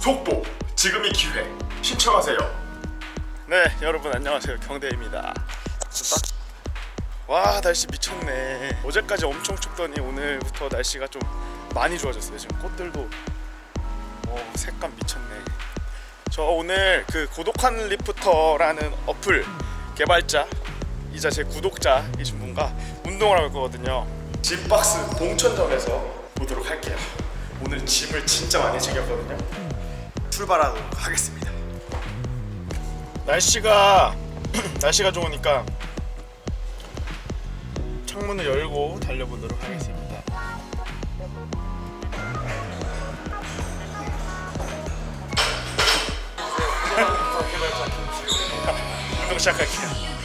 속보 지금이 기회 신청하세요. 네 여러분 안녕하세요 경대입니다. 딱- 와 날씨 미쳤네. 어제까지 엄청 춥더니 오늘부터 날씨가 좀 많이 좋아졌어요. 지금 꽃들도 어, 색감 미쳤네. 저 오늘 그 고독한 리프터라는 어플 개발자 이자 제 구독자이신 분과 운동을 할 거거든요. 짐박스 봉천점에서 보도록 할게요. 오늘 짐을 진짜 많이 챙겼거든요. 출발하도록 하겠습니다. 날씨가 날씨가 좋으니까 창문을 열고 달려보도록 하겠습니다. 운동 시작할게요.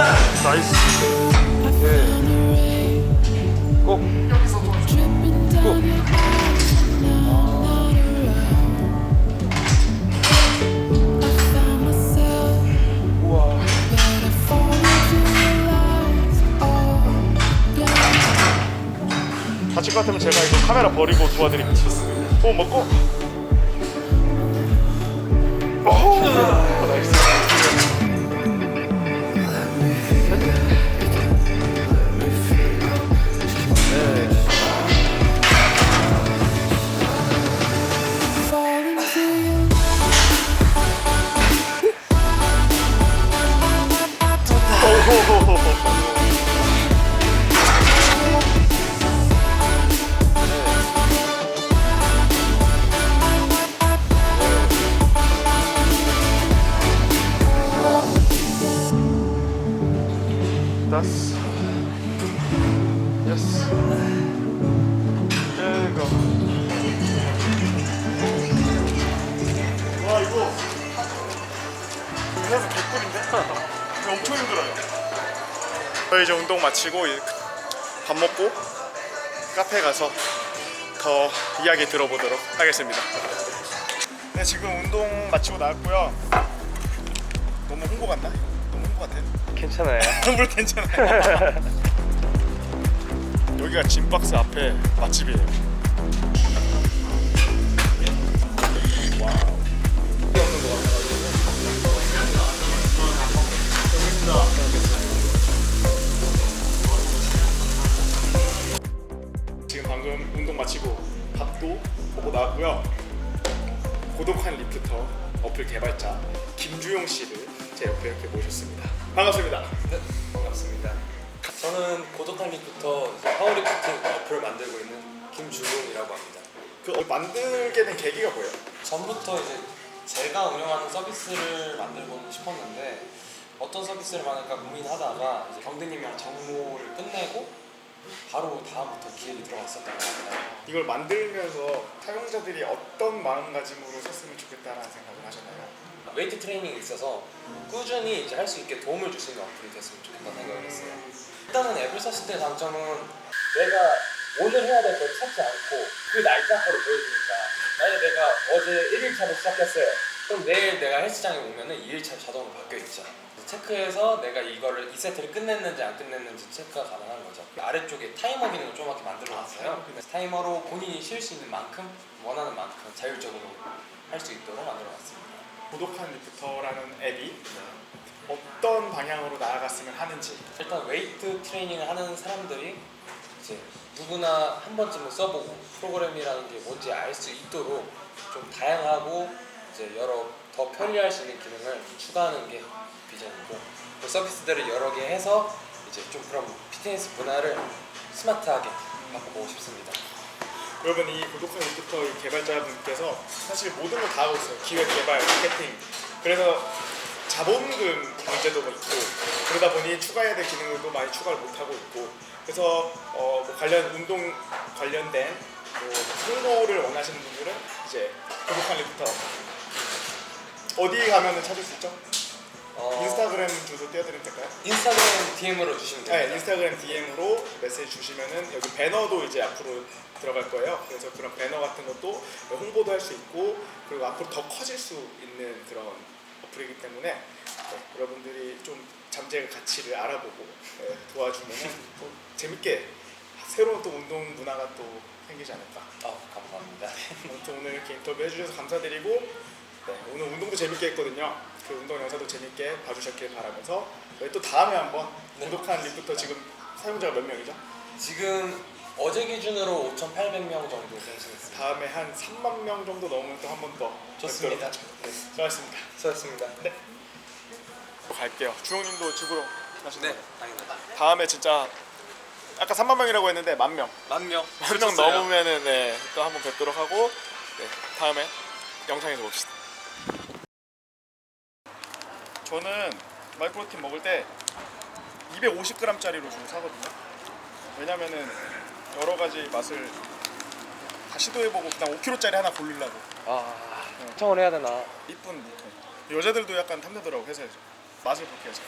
Your lies all again. 다칠 것 같으면 제가 이거 카메라 버리고 도와드릴게요. 오 먹고. 오 다스. 예스. 이거. 와 이거. 그래서 개꿀인데? 엄청 힘들어요. 저희 이제 운동 마치고 밥 먹고 카페 가서 더 이야기 들어보도록 하겠습니다. 네 지금 운동 마치고 나왔고요. 너무 홍보 같나? 홍보 같아. 괜찮아요. 물 괜찮아요. 여기가 짐박스 앞에 맛집이에요. 지금 방금 운동 마치고 밥도 보고 나왔고요. 고독한 리프터 어플 개발자 김주용 씨를 제 옆에 이렇게 모셨습니다. 반갑습니다. 반갑습니다. 저는 이제 파워리프팅 어플을 만들고 있는 김주용이라고 합니다. 그 만들게 된 계기가 뭐예요? 전부터 이제 제가 운영하는 서비스를 만들고 싶었는데 어떤 서비스를 만들까 고민하다가 이제 경대님이랑 정모를 끝내고 바로 다음부터 기획이 들어갔었던 것 같아요. 이걸 만들면서 사용자들이 어떤 마음가짐으로 썼으면 좋겠다라는 생각을 하셨나요? 웨이트 트레이닝에 있어서 꾸준히 이제 할 수 있게 도움을 줄 수 있는 어플이 됐으면 좋겠다는 생각을 했어요. 일단은 앱을 썼을 때 단점은 내가 오늘 해야 될 걸 찾지 않고 그 날짜 거를 보여주니까 만약에 내가 어제 1일차로 시작했어요. 그럼 내일 내가 헬스장에 오면은 2일차 자동으로 바뀌어 있죠. 체크해서 내가 이거를 이 세트를 끝냈는지 안 끝냈는지 체크가 가능한 거죠. 아래쪽에 타이머 기능을 조그맣게 만들어 놨어요. 그래서 타이머로 본인이 쉴 수 있는 만큼 원하는 만큼 자율적으로 할 수 있도록 만들어 놨습니다. 고독한 리프터라는 앱이 어떤 방향으로 나아갔으면 하는지 일단 웨이트 트레이닝을 하는 사람들이 이제 누구나 한 번쯤은 써보고 프로그램이라는 게 뭔지 알 수 있도록 좀 다양하고 이제 여러 더 편리할 수 있는 기능을 추가하는 게 비전이고 그 서비스들을 여러 개 해서 이제 좀 그런 피트니스 문화를 스마트하게 바꿔보고 싶습니다. 여러분 이 구독한 유튜버 이 개발자분께서 사실 모든 걸 다 하고 있어요. 기획 개발, 마케팅. 그래서 자본금 문제도 뭐 있고 그러다 보니 추가해야 될 기능들도 많이 추가를 못 하고 있고 그래서 어, 뭐 관련 운동 관련된 뭐 홍보를 원하시는 분들은 이제 구독한 리부터 어디 가면은 찾을 수 있죠? 어, 인스타그램 주소 띄워드리면 될까요? 인스타그램 DM으로 주시면 됩니다. 네, 인스타그램 DM으로 메시지 주시면은 여기 배너도 이제 앞으로 들어갈 거예요. 그래서 그런 배너 같은 것도 홍보도 할 수 있고 그리고 앞으로 더 커질 수 있는 그런 어플이기 때문에 네, 여러분들이 좀 잠재의 가치를 알아보고 네, 도와주면은 또 재밌게 새로운 또 운동 문화가 또 생기지 않을까. 어, 감사합니다. 아무튼 오늘 이렇게 인터뷰 해주셔서 감사드리고 네, 오늘 운동도 재밌게 했거든요. 그 운동 영상도 재밌게 봐주셨길 바라면서 저희 또 다음에 한번 네. 구독한 립부터 지금 사용자가 몇 명이죠? 지금 어제 기준으로 5,800명 정도 갱신했습니다. 다음에 한 3만 명 정도 넘으면 또 한 번 더 좋습니다. 뵙도록 하죠. 네, 수고하셨습니다. 수고하셨습니다. 네. 갈게요. 주영님도 집으로 가시는 네? 당연하다. 다음에 진짜 아까 3만 명이라고 했는데 만 명. 만 명. 만 명 넘으면은 네, 또 한번 뵙도록 하고 네, 다음에 영상에서 봅시다. 저는 마이프로틴 먹을 때 250g짜리로 주로 사거든요. 왜냐면은 여러 가지 맛을 다 시도해보고 그냥 5kg짜리 하나 고르려고. 아, 청을 해야 되나? 이쁜 무통. 여자들도 약간 탐내더라고 회사에서. 맛을 그렇게 해서.